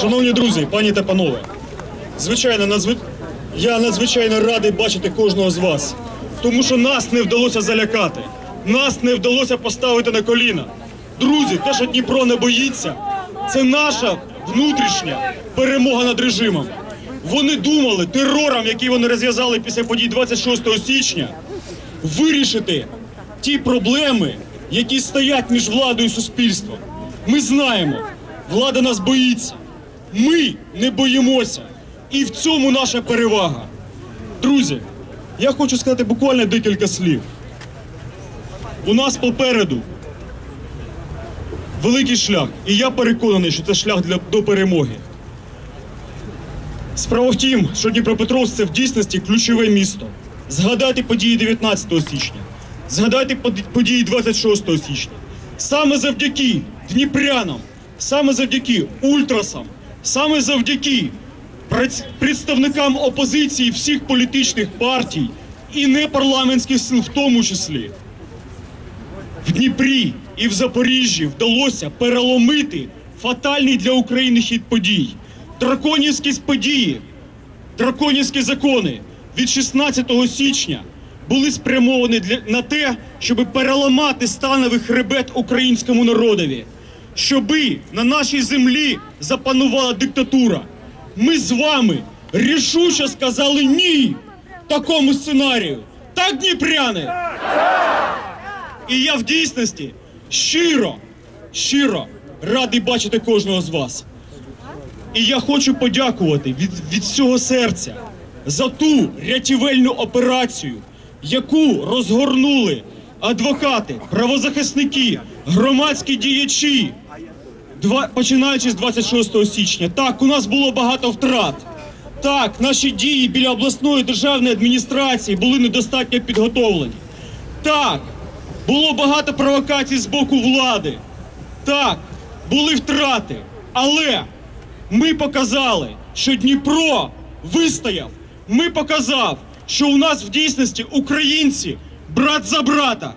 Шановні друзі, пані та панове, звичайно, надзв... я надзвичайно радий бачити кожного з вас, тому що нас не вдалося залякати, нас не вдалося поставити на коліна. Друзі, те, що Дніпро не боїться, це наша внутрішня перемога над режимом. Вони думали терором, який вони розв'язали після подій 26 січня, вирішити ті проблеми, які стоять між владою і суспільством. Ми знаємо, влада нас боїться. Ми не боїмося. І в цьому наша перевага. Друзі, я хочу сказати буквально декілька слів. У нас попереду великий шлях, і я переконаний, що це шлях для, до перемоги. Справа в тім, що Дніпропетровськ це в дійсності ключове місто. Згадайте події 19 січня, згадайте под- події 26 січня. Саме завдяки дніпрянам, саме завдяки ультрасам, саме завдяки представникам опозиції всіх політичних партій і непарламентських сил, в тому числі, в Дніпрі і в Запоріжжі вдалося переломити фатальний для України хід подій. Драконівські події, драконівські закони від 16 січня були спрямовані для, на те, щоб переламати становий хребет українському народові, щоби на нашій землі запанувала диктатура. Ми з вами рішуче сказали ні такому сценарію. Так, Дніпряни? І я в дійсності щиро, щиро радий бачити кожного з вас. І я хочу подякувати від, від всього серця за ту рятівельну операцію, яку розгорнули адвокати, правозахисники, громадські діячі, два, починаючи з 26 січня. Так, у нас було багато втрат. Так, наші дії біля обласної державної адміністрації були недостатньо підготовлені. Так, було багато провокацій з боку влади. Так, були втрати. Але ми показали, що Дніпро вистояв. Ми показав, що у нас в дійсності українці брат за брата.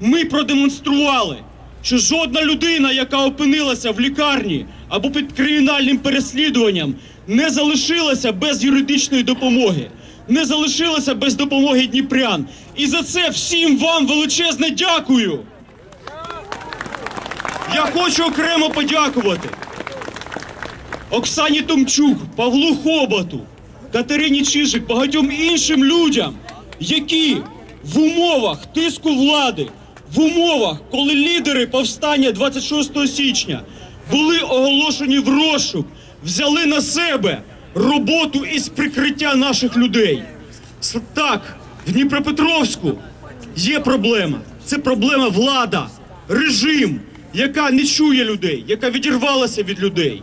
Ми продемонстрували, що жодна людина, яка опинилася в лікарні або під кримінальним переслідуванням, не залишилася без юридичної допомоги, не залишилася без допомоги дніпрян. І за це всім вам величезне дякую. Я хочу окремо подякувати Оксані Томчук, Павлу Хоботу, Катерині Чижик, багатьом іншим людям, які в умовах тиску влади, в умовах, коли лідери повстання 26 січня були оголошені в розшук, взяли на себе роботу із прикриття наших людей. Так, в Дніпропетровську є проблема. Це проблема влада, режим, яка не чує людей, яка відірвалася від людей.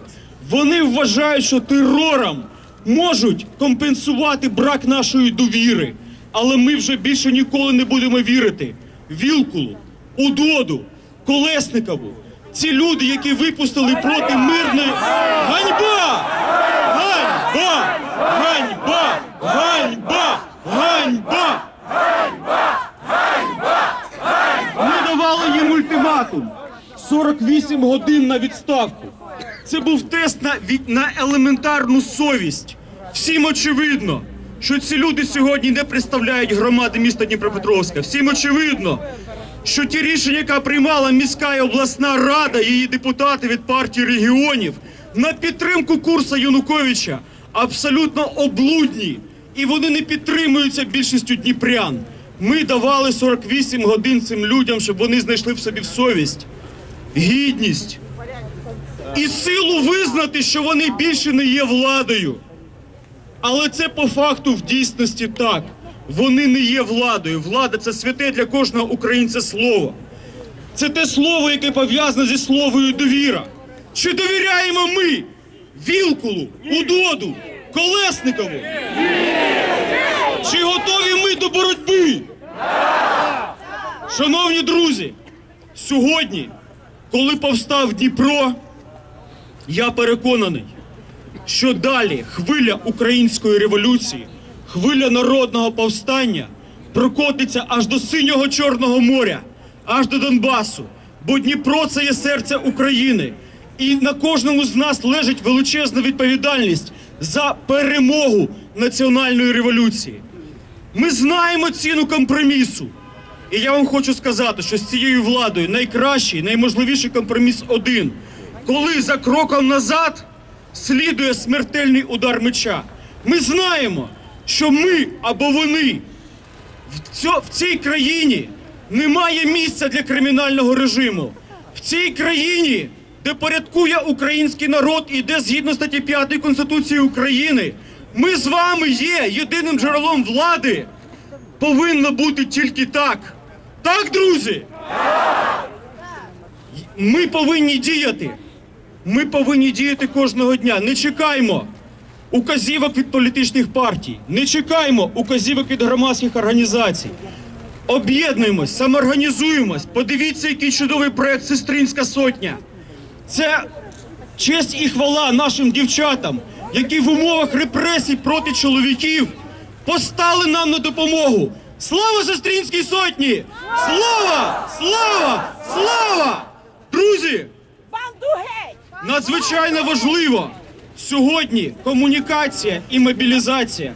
Вони вважають, що терором можуть компенсувати брак нашої довіри. Але ми вже більше ніколи не будемо вірити Вілкулу, Удоду, Колесникову. Ці люди, які випустили проти мирної ганьба! Ганьба! Ганьба! Ганьба! Ганьба! Ми давали їм ультиматум 48 годин на відставку. Це був тест на, на елементарну совість. Всім очевидно, що ці люди сьогодні не представляють громади міста Дніпропетровська. Всім очевидно, що ті рішення, яка приймала міська і обласна рада, її депутати від партії регіонів на підтримку курсу Януковича, абсолютно облудні. І вони не підтримуються більшістю дніпрян. Ми давали 48 годин цим людям, щоб вони знайшли в собі совість, гідність і силу визнати, що вони більше не є владою. Але це по факту в дійсності так. Вони не є владою. Влада це святе для кожного українця слово. Це те слово, яке пов'язане зі словою довіра. Чи довіряємо ми Вілкулу, Удоду, Колесникову? Чи готові ми до боротьби? Шановні друзі, сьогодні, коли повстав Дніпро, я переконаний, що далі хвиля української революції, хвиля народного повстання прокотиться аж до синього Чорного моря, аж до Донбасу. Бо Дніпро це є серце України. І на кожному з нас лежить величезна відповідальність за перемогу національної революції. Ми знаємо ціну компромісу. І я вам хочу сказати, що з цією владою найкращий, найможливіший компроміс один. Коли за кроком назад слідує смертельний удар меча. Ми знаємо, що ми або вони в, цій країні немає місця для кримінального режиму. В цій країні, де порядкує український народ і де згідно статті 5 Конституції України, ми з вами є єдиним джерелом влади. Повинно бути тільки так. Так, друзі? Ми повинні діяти. Ми повинні діяти кожного дня. Не чекаймо указівок від політичних партій, не чекаймо указівок від громадських організацій. Об'єднуємось, самоорганізуємось. Подивіться, який чудовий проект Сестринська сотня. Це честь і хвала нашим дівчатам, які в умовах репресій проти чоловіків постали нам на допомогу. Слава сестринській сотні! Слава! Слава! Слава! Друзі! Банду геть! Надзвичайно важливо сьогодні комунікація і мобілізація.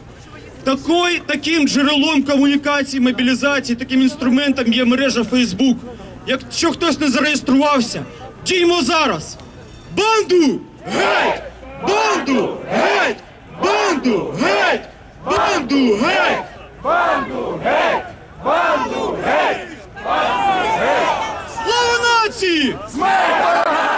Такой, таким джерелом комунікації, мобілізації, таким інструментом є мережа Фейсбук. Якщо хтось не зареєструвався, діймо зараз. Банду! Геть! Банду! Геть! Банду! Геть! Банду! Геть! Банду! Геть! Банду! Геть! Банду! Геть! Слава нації! Смерть!